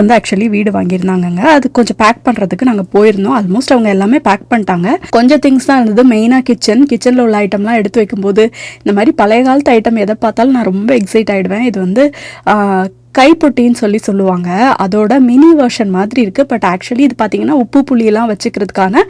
வந்து ஆக்சுவலி வீடு வாங்கியிருந்தாங்கங்க. அது கொஞ்சம் பேக் பண்ணுறதுக்கு நாங்கள் போயிருந்தோம். ஆல்மோஸ்ட் அவங்க எல்லாமே பேக் பண்ணிட்டாங்க. கொஞ்சம் திங்ஸ் தான் இருந்தது. மெயினாக கிச்சன் கிச்சனில் உள்ள ஐட்டம்லாம் எடுத்து வைக்கும்போது இந்த மாதிரி பழைய காலத்து ஐட்டம் எதை பார்த்தாலும் நான் ரொம்ப எக்ஸைட் ஆகிடுவேன் இது வந்து கைப்பொட்டின்னு சொல்லி சொல்லுவாங்க. அதோட மினி வெர்ஷன் மாதிரி இருக்குது பட் ஆக்சுவலி இது பார்த்தீங்கன்னா உப்பு புளியெல்லாம் வச்சுக்கிறதுக்கான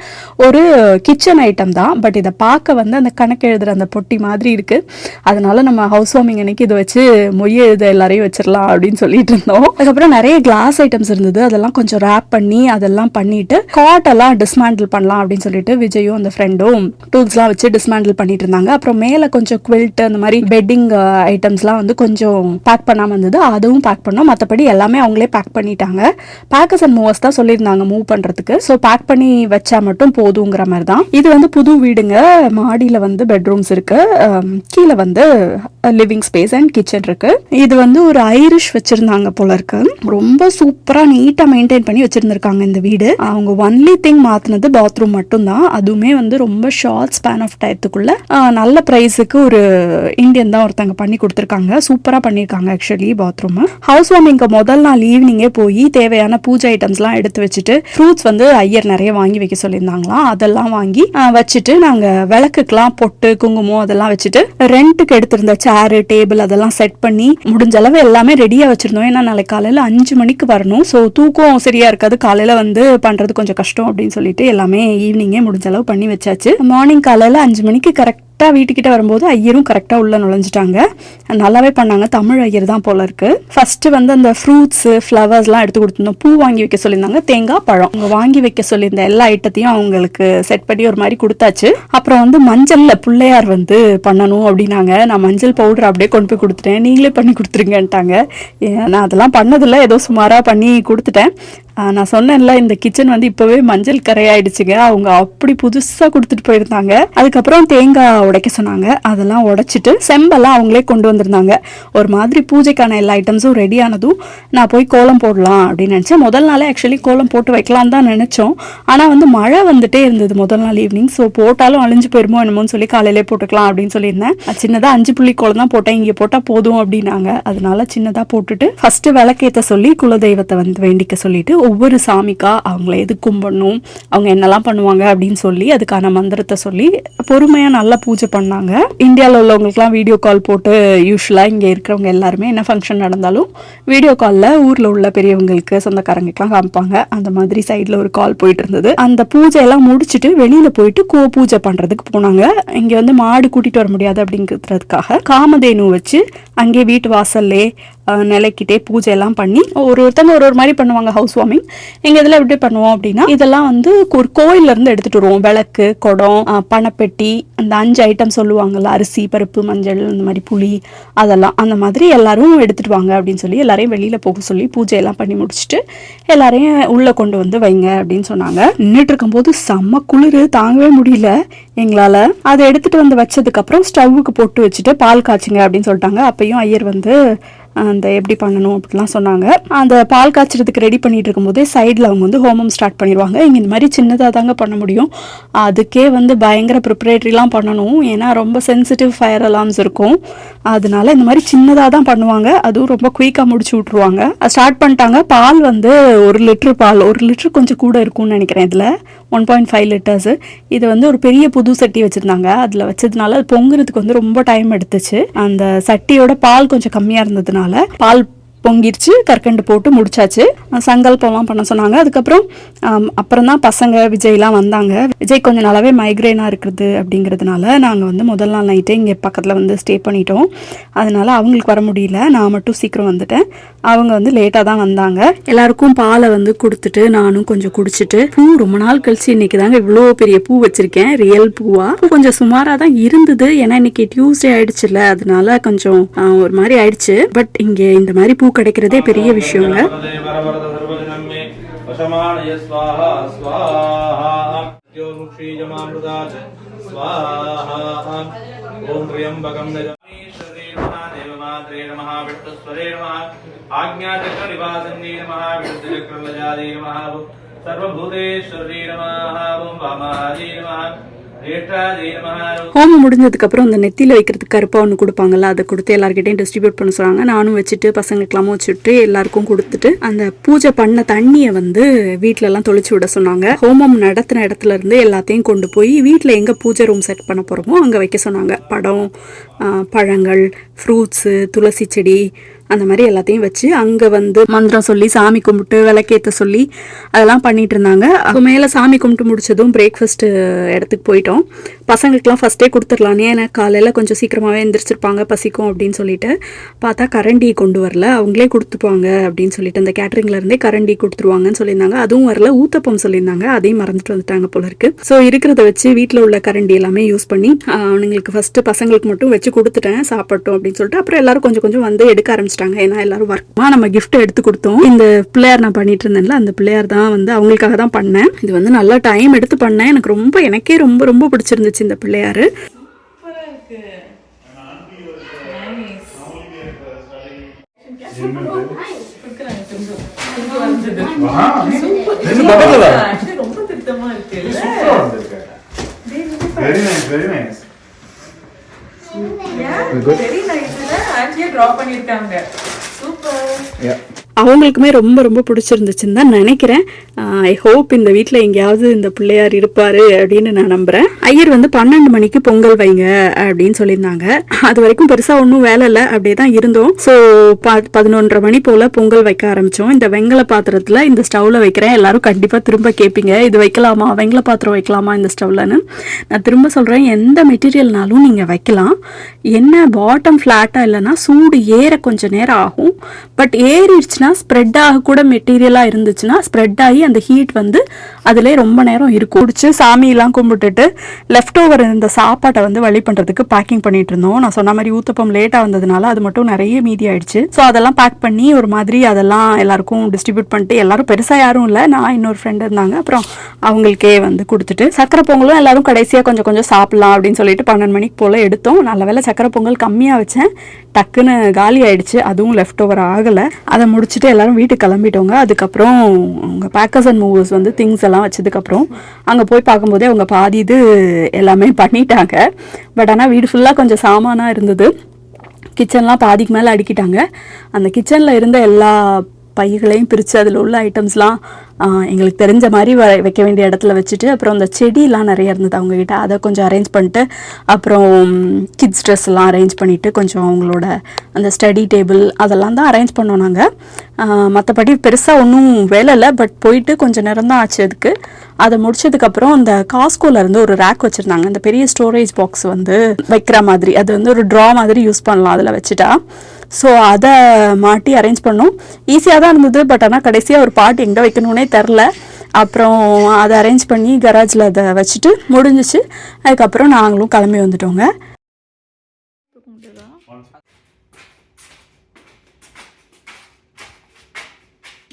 ஒரு கிச்சன் ஐட்டம் தான். பட் இதை பார்க்க வந்து அந்த கணக்கு எழுதுகிற அந்த பொட்டி மாதிரி இருக்குது அதனால நம்ம ஹவுஸ் வார்மிங் அன்னைக்கு இதை வச்சு மொய் எழுத எல்லாரையும் வச்சிடலாம் அப்படின்னு சொல்லிட்டு இருந்தோம். அதுக்கப்புறம் நிறைய கிளாஸ் ஐட்டம்ஸ் இருந்தது. அதெல்லாம் கொஞ்சம் ரேப் பண்ணி அதெல்லாம் பண்ணிட்டு காட்டெல்லாம் டிஸ்மேண்டில் பண்ணலாம் அப்படின்னு சொல்லிட்டு விஜயும் அந்த ஃப்ரெண்டும் டூல்ஸ்லாம் வச்சு டிஸ்மேண்டில் பண்ணிட்டு இருந்தாங்க. அப்புறம் மேலே கொஞ்சம் குவில்ட் அந்த மாதிரி பெட்டிங் ஐட்டம்ஸ்லாம் uh, வந்து கொஞ்சம் பேக் பண்ணாமல் இருந்தது. அதுவும் பேக் பண்ணோம். மற்றபடி எல்லாமே அவங்களே பேக் பண்ணிட்டாங்க. பேக்கர்ஸ் அண்ட் மூவர்ஸ் தான் சொல்லியிருந்தாங்க மூவ் பண்ணுறதுக்கு ஸோ பேக் பண்ணி வச்சா மட்டும் போதுங்கிற மாதிரி தான் இது வந்து புது வீடுங்க. மாடியில் வந்து பெட்ரூம்ஸ் இருக்கு. கீழே வந்து லிவிங் ஸ்பேஸ் அண்ட் கிச்சன் இருக்கு. இது வந்து ஒரு ஐரிஷ் வச்சிருந்தாங்க போல இருக்கு. ரொம்ப சூப்பராக நீட்டாக மெயின்டைன் பண்ணி வச்சுருந்துருக்காங்க இந்த வீடு. அவங்க ஒன்லி திங் மாற்றினது பாத்ரூம் மட்டும்தான். அதுவுமே வந்து ரொம்ப ஷார்ட் ஸ்பேன் ஆஃப் டயத்துக்குள்ள நல்ல ப்ரைஸுக்கு ஒரு இந்தியன் தான் ஒருத்தங்க பண்ணி கொடுத்துருக்காங்க. சூப்பராக பண்ணியிருக்காங்க ஆக்சுவலி பாத்ரூம் ஹவுஸ் வார்மிங்க்கு முதல் நாள் ஈவினிங்கே போய் தேவையான பூஜை ஐட்டம்ஸ்லாம் எடுத்து வச்சுட்டு ஃப்ரூட்ஸ் வந்து ஐயர் நிறைய வாங்கி வைக்க சொல்லியிருந்தாங்களாம். அதெல்லாம் வாங்கி வச்சுட்டு நாங்கள் விளக்குக்கெல்லாம் பொட்டு குங்குமம் அதெல்லாம் வச்சுட்டு ரெண்ட்டுக்கு எடுத்திருந்த சேரு டேபிள் அதெல்லாம் செட் பண்ணி முடிஞ்ச அளவு எல்லாமே ரெடியாக வச்சுருந்தோம். ஏன்னா நாளைக்கு காலையில் அஞ்சு மணிக்கு வரணும். ஸோ தூக்கம் சரியா இருக்காது. காலையில் வந்து பண்ணுறது கொஞ்சம் கஷ்டம் அப்படின்னு சொல்லிட்டு எல்லாமே ஈவினிங்கே முடிஞ்ச அளவு பண்ணி வச்சாச்சு. மார்னிங் காலையில் அஞ்சு மணிக்கு கரெக்ட் கரெக்டாக வீட்டுக்கிட்ட வரும்போது ஐயரும் கரெக்டாக உள்ள நுழைஞ்சிட்டாங்க. நல்லாவே பண்ணாங்க. தமிழ் ஐயர் தான் போல இருக்கு. ஃபர்ஸ்ட் வந்து அந்த ஃப்ரூட்ஸு ஃப்ளவர்ஸ்லாம் எடுத்து கொடுத்துருந்தோம் பூ வாங்கி வைக்க சொல்லியிருந்தாங்க. தேங்காய் பழம். அவங்க வாங்கி வைக்க சொல்லியிருந்த எல்லா ஐட்டத்தையும் அவங்களுக்கு செட் பண்ணி ஒரு மாதிரி கொடுத்தாச்சு. அப்புறம் வந்து மஞ்சளில் பிள்ளையார் வந்து பண்ணணும் அப்படின்னாங்க. நான் மஞ்சள் பவுடர் அப்படியே கொண்டு போய் கொடுத்துட்டேன். நீங்களே பண்ணி கொடுத்துருங்கன்ட்டாங்க. நான் அதெல்லாம் பண்ணதில்ல. ஏதோ சுமாராக பண்ணி கொடுத்துட்டேன். நான் சொன்னேன்ல இந்த கிச்சன் வந்து இப்போவே மஞ்சள் கரையாயிடுச்சுங்க. அவங்க அப்படி புதுசாக கொடுத்துட்டு போயிருந்தாங்க. அதுக்கப்புறம் தேங்காய் உடைக்க சொன்னாங்க. அதெல்லாம் உடைச்சிட்டு செம்பெல்லாம் அவங்களே கொண்டு வந்திருந்தாங்க. ஒரு மாதிரி பூஜைக்கான எல்லா ஐட்டம்ஸும் ரெடி ஆனதும் நான் போய் கோலம் போடலாம் அப்படின்னு நினச்சேன். முதல் நாளே ஆக்சுவலி கோலம் போட்டு வைக்கலாம் தான் நினச்சோம். ஆனால் வந்து மழை வந்துட்டே இருந்தது முதல் நாள் ஈவினிங் ஸோ போட்டாலும் அழிஞ்சு போயிருமோ என்னமோன்னு சொல்லி காலையிலே போட்டுக்கலாம் அப்படின்னு சொல்லியிருந்தேன். சின்னதாக அஞ்சு புள்ளி கோலம் தான் போட்டேன். இங்கே போட்டால் போதும் அப்படின்னாங்க. அதனால சின்னதாக போட்டுட்டு ஃபர்ஸ்ட் விளக்கேற்ற சொல்லி குலதெய்வத்தை வந்து வேண்டிக்க சொல்லிட்டு ஒவ்வொரு சாமிக்கா அவங்கள எது கும்பிடணும் அவங்க என்னெல்லாம் பண்ணுவாங்க அப்படின்னு சொல்லி அதுக்கான மந்திரத்தை சொல்லி பொறுமையாக நல்லா பூஜை பண்ணாங்க. இந்தியாவில் உள்ளவங்களுக்குலாம் வீடியோ கால் போட்டு யூஸ்வலாக இங்கே இருக்கிறவங்க எல்லாருமே என்ன ஃபங்க்ஷன் நடந்தாலும் வீடியோ காலில் ஊரில் உள்ள பெரியவங்களுக்கு சொந்தக்காரங்களுக்குலாம் காமிப்பாங்க. அந்த மாதிரி சைடில் ஒரு கால் போயிட்டு இருந்தது. அந்த பூஜையெல்லாம் முடிச்சுட்டு வெளியில் போயிட்டு கோ பூஜை பண்ணுறதுக்கு போனாங்க. இங்கே வந்து மாடு கூட்டிகிட்டு வர முடியாது அப்படிங்கிறதுக்காக காமதேனு வச்சு அங்கே வீட்டு வாசல்லே நிலைக்கிட்டே பூஜை எல்லாம் பண்ணி ஒரு ஒருத்தவங்க ஒரு ஒரு மாதிரி பண்ணுவாங்க ஹவுஸ் வார்மிங் எங்க இதில் எப்படி பண்ணுவோம் அப்படின்னா இதெல்லாம் வந்து ஒரு கோயில்ல இருந்து எடுத்துட்டு வருவோம். விளக்கு குடம் பணப்பெட்டி அந்த அஞ்சு ஐட்டம் சொல்லுவாங்கல்ல அரிசி பருப்பு மஞ்சள் அந்த மாதிரி புளி அதெல்லாம். அந்த மாதிரி எல்லாரும் எடுத்துட்டு வாங்க அப்படின்னு சொல்லி எல்லாரையும் வெளியில போக சொல்லி பூஜை எல்லாம் பண்ணி முடிச்சுட்டு எல்லாரையும் உள்ள கொண்டு வந்து வைங்க அப்படின்னு சொன்னாங்க. நின்றுட்டு இருக்கும்போது செம்ம குளிர் தாங்கவே முடியல எங்களால. அதை எடுத்துட்டு வந்து வச்சதுக்கு அப்புறம் ஸ்டவ்வுக்கு போட்டு வச்சுட்டு பால் காய்ச்சுங்க அப்படின்னு சொல்லிட்டாங்க. அப்பயும் ஐயர் வந்து அந்த எப்படி பண்ணணும் அப்படிலாம் சொன்னாங்க. அந்த பால் காய்ச்சறதுக்கு ரெடி பண்ணிட்டு இருக்கும்போதே சைடில் அவங்க வந்து ஹோமம் ஸ்டார்ட் பண்ணிடுவாங்க. இங்கே இந்த மாதிரி சின்னதாக தாங்க பண்ண முடியும். அதுக்கே வந்து பயங்கர ப்ரிப்பரேட்டரிலாம் பண்ணணும். ஏன்னா ரொம்ப சென்சிட்டிவ் ஃபயர் அலார்ம்ஸ் இருக்கும். அதனால இந்த மாதிரி சின்னதாக தான் பண்ணுவாங்க. அதுவும் ரொம்ப குயிக்காக முடிச்சு விட்ருவாங்க ஸ்டார்ட் பண்ணிட்டாங்க. பால் வந்து ஒரு லிட்டரு பால் ஒரு லிட்டரு கொஞ்சம் கூட இருக்கும்னு நினைக்கிறேன் இதில். ஒன் பாயிண்ட் ஃபைவ் லிட்டர்ஸு இது வந்து ஒரு பெரிய புது சட்டி வச்சுருந்தாங்க. அதில் வச்சதுனால அது பொங்குறதுக்கு வந்து ரொம்ப டைம் எடுத்துச்சு. அந்த சட்டியோட பால் கொஞ்சம் கம்மியாக இருந்ததுனால பால் பொங்கிருச்சு கற்கண்டு போட்டு முடிச்சாச்சு. சங்கல்பம்லாம் பண்ண சொன்னாங்க. அதுக்கப்புறம் அப்புறம் தான் பசங்க விஜய்லாம் வந்தாங்க. விஜய் கொஞ்சம் நல்லாவே மைக்ரேனாக இருக்கிறது அப்படிங்கிறதுனால நாங்கள் வந்து முதல் நாள் நைட்டே இங்கே பக்கத்தில் வந்து ஸ்டே பண்ணிட்டோம். அதனால அவங்களுக்கு வர முடியல. நான் மட்டும் சீக்கிரம் வந்துட்டேன். அவங்க வந்து லேட்டாக தான் வந்தாங்க. எல்லாருக்கும் பாலை வந்து கொடுத்துட்டு நானும் கொஞ்சம் குடிச்சிட்டு பூ ரொம்ப நாள் கழிச்சு இன்னைக்கு தாங்க இவ்வளோ பெரிய பூ வச்சிருக்கேன். ரியல் பூவா? கொஞ்சம் சுமாராக தான் இருந்தது. ஏன்னா இன்னைக்கு டியூஸ்டே ஆயிடுச்சுல அதனால கொஞ்சம் ஒரு மாதிரி ஆயிடுச்சு. பட் இங்கே இந்த மாதிரி பூ கிடைக்கிறதே பெரிய விஷயங்க वशमाणय स्वाहा स्वाहा ज्योमुक्षीजमामृतात् स्वाहा ॐ त्र्यम्बकं नजामीश्वरे नमः देवमात्रे नमः विष्णुस्वरे नमः आज्ञाचक्रनिवासन्ये नमः विष्णुचक्रलजादे नमः सर्वभूतेश्वरे नमः ॐ वामादे नमः ज्येष्ठादे नमः ஹோமம் முடிஞ்சதுக்கப்புறம் அந்த நெத்தியில் வைக்கிறதுக்கு கருப்பாக ஒன்று கொடுப்பாங்கல்ல அதை கொடுத்து எல்லாருக்கிட்டையும் டிஸ்ட்ரிபியூட் பண்ண சொன்னாங்க நானும் வச்சுட்டு பசங்களுக்கெல்லாமும் வச்சுட்டு எல்லாருக்கும் கொடுத்துட்டு அந்த பூஜை பண்ண தண்ணியை வந்து வீட்டிலலாம் எல்லாம் தொளிச்சு விட சொன்னாங்க. ஹோமம் நடத்தின இடத்துல இருந்து எல்லாத்தையும் கொண்டு போய் வீட்டில் எங்கே பூஜை ரூம் செட் பண்ண போகிறோமோ அங்கே வைக்க சொன்னாங்க. படம் பழங்கள் ஃப்ரூட்ஸு துளசி செடி அந்த மாதிரி எல்லாத்தையும் வச்சு அங்கே வந்து மந்திரம் சொல்லி சாமி கும்பிட்டு விளக்கேற்ற சொல்லி அதெல்லாம் பண்ணிட்டு இருந்தாங்க. அது மேலே சாமி கும்பிட்டு முடிச்சதும் பிரேக்ஃபாஸ்ட் இடத்துக்கு போயிட்டோம். பசங்களுக்குலாம் ஃபஸ்ட்டே கொடுத்துடலானே ஏன்னா காலையில் கொஞ்சம் சீக்கிரமாகவே எந்திரிச்சிருப்பாங்க பசிக்கும் அப்படின்னு சொல்லிட்டு. பார்த்தா கரண்டி கொண்டு வரல அவங்களே கொடுத்துப்பாங்க அப்படின்னு சொல்லிட்டு அந்த கேட்டரிங்ல இருந்தே கரண்டி கொடுத்துருவாங்கன்னு சொல்லியிருந்தாங்க. அதுவும் வரல ஊத்தப்பம் சொல்லியிருந்தாங்க. அதையும் மறந்துட்டு வந்துட்டாங்க போல இருக்கு. ஸோ இருக்கிறத வச்சு வீட்டில் உள்ள கரண்டி எல்லாமே யூஸ் பண்ணி அவனுங்களுக்கு ஃபர்ஸ்ட் பசங்களுக்கு மட்டும் வச்சு கொடுத்துட்டேன் சாப்பிட்டோம் அப்படின்னு சொல்லிட்டு அப்புறம் எல்லாரும் கொஞ்சம் கொஞ்சம் வந்து எடுக்க ஆரம்பிச்சிட்டாங்க. ஏன்னா எல்லாரும் ஒர்க்மா நம்ம gift எடுத்து கொடுத்தோம். இந்த பிள்ளையார் நான் பண்ணிட்டு இருந்தேன்ல அந்த பிள்ளையார் தான் வந்து அவங்களுக்காக தான் பண்ணேன். இது வந்து நல்லா டைம் எடுத்து பண்ணேன். எனக்கு ரொம்ப எனக்கே ரொம்ப ரொம்ப பிடிச்சிருந்துச்சு இந்த பிள்ளையார். ரொம்ப திருத்தமா இருக்கு very nice very nice very நைஸ்ல ஆன்டியே டிரா பண்ணிருக்காங்க. சூப்பர். அவங்களுக்குமே ரொம்ப ரொம்ப பிடிச்சிருந்துச்சுன்னு தான் நினைக்கிறேன். ஐ ஹோப் இந்த வீட்டில் எங்கேயாவது இந்த பிள்ளையார் இருப்பார் அப்படின்னு நான் நம்புகிறேன் ஐயர் வந்து பன்னெண்டு மணிக்கு பொங்கல் வைங்க அப்படின்னு சொல்லியிருந்தாங்க. அது வரைக்கும் பெருசாக ஒன்றும் வேலை இல்லை அப்படியே தான் இருந்தோம். ஸோ ப பதினொன்றரை மணி போல் பொங்கல் வைக்க ஆரம்பித்தோம் இந்த வெங்கல பாத்திரத்தில் இந்த ஸ்டவ்வில் வைக்கிறேன். எல்லாரும் கண்டிப்பாக திரும்ப கேட்பீங்க இது வைக்கலாமா? வெங்கல பாத்திரம் வைக்கலாமா இந்த ஸ்டவ்லன்னு. நான் திரும்ப சொல்கிறேன் எந்த மெட்டீரியல்னாலும் நீங்கள் வைக்கலாம். என்ன பாட்டம் ஃப்ளாட்டாக இல்லைன்னா சூடு ஏற கொஞ்சம் நேரம் ஆகும். பட் ஏறிடுச்சுன்னா ஸ்ப்ரெட் ஆக கூட மெட்டீரியலாக இருந்துச்சுன்னா ஸ்ப்ரெட் ஆகி அந்த ஹீட் வந்து அதிலே ரொம்ப நேரம் இருக்கும். குடிச்சு சாமியெல்லாம் கும்பிட்டுட்டு லெஃப்ட் ஓவர் இந்த சாப்பாட்டை வந்து வழி பண்ணுறதுக்கு பேக்கிங் பண்ணிட்டு இருந்தோம். நான் சொன்ன மாதிரி ஊத்தப்பம் லேட்டாக வந்ததுனால அது மட்டும் நிறைய மீதி ஆயிடுச்சு. ஸோ அதெல்லாம் பேக் பண்ணி ஒரு மாதிரி அதெல்லாம் எல்லாருக்கும் டிஸ்ட்ரிபியூட் பண்ணிட்டு எல்லாரும் பெருசாக யாரும் இல்லை. நான் இன்னொரு ஃப்ரெண்ட் இருந்தாங்க. அப்புறம் அவங்களுக்கே வந்து கொடுத்துட்டு சக்கரை பொங்கலும் எல்லாரும் கடைசியாக கொஞ்சம் கொஞ்சம் சாப்பிடலாம் அப்படின்னு சொல்லிட்டு பன்னெண்டு மணிக்கு போல் எடுத்தோம். நல்ல வேளை சக்கரை பொங்கல் கம்மியாக வச்சேன். டக்குன்னு காலி ஆயிடுச்சு. அதுவும் லெஃப்ட் ஓவர் ஆகலை. அதை முடிச்சுட்டு எல்லாரும் வீட்டுக்கு கிளம்பிட்டோங்க. அதுக்கப்புறம் அவங்க பேக்கர்ஸ் அண்ட் மூவர்ஸ் வந்து திங்ஸ் எல்லாம் வச்சதுக்கப்புறம் அங்கே போய் பார்க்கும்போதே அவங்க பாதி இது எல்லாமே பண்ணிட்டாங்க. பட் ஆனால் வீடு ஃபுல்லாக கொஞ்சம் சாமானாக இருந்தது. கிச்சன்லாம் பாதிக்கு மேலே அடுக்கிட்டாங்க. அந்த கிச்சனில் இருந்த எல்லா பைகளையும் பிரித்து அதில் உள்ள ஐட்டம்ஸ்லாம் எங்களுக்கு தெரிஞ்ச மாதிரி வ வைக்க வேண்டிய இடத்துல வச்சுட்டு அப்புறம் அந்த செடியெலாம் நிறைய இருந்தது அவங்கக்கிட்ட அதை கொஞ்சம் அரேஞ்ச் பண்ணிட்டு அப்புறம் கிட்ஸ் ட்ரெஸ் எல்லாம் அரேஞ்ச் பண்ணிவிட்டு கொஞ்சம் அவங்களோட அந்த ஸ்டடி டேபிள் அதெல்லாம் தான் அரேஞ்ச் பண்ணோம் நாங்கள் மற்றபடி பெருசாக ஒன்றும் வேலை இல்லை பட் போயிட்டு கொஞ்சம் நேரம் தான் ஆச்சு அதுக்கு. அதை முடிச்சதுக்கப்புறம் அந்த காஸ்கோல இருந்து ஒரு ரேக் வச்சுருந்தாங்க. அந்த பெரிய ஸ்டோரேஜ் பாக்ஸ் வந்து வைக்கிற மாதிரி அது வந்து ஒரு ட்ரா மாதிரி யூஸ் பண்ணலாம் அதில் வச்சுட்டா. ஸோ அதை மாட்டி அரேஞ்ச் பண்ணோம். ஈஸியாக தான் இருந்தது பட் ஆனால் கடைசியாக ஒரு பாட்டு எங்கே வைக்கணும்னே தெரில. அப்புறம் அதை அரேஞ்ச் பண்ணி கராஜில் அதை வச்சுட்டு முடிஞ்சிச்சு. அதுக்கப்புறம் நாங்களும் கிளம்பி வந்துட்டோங்க.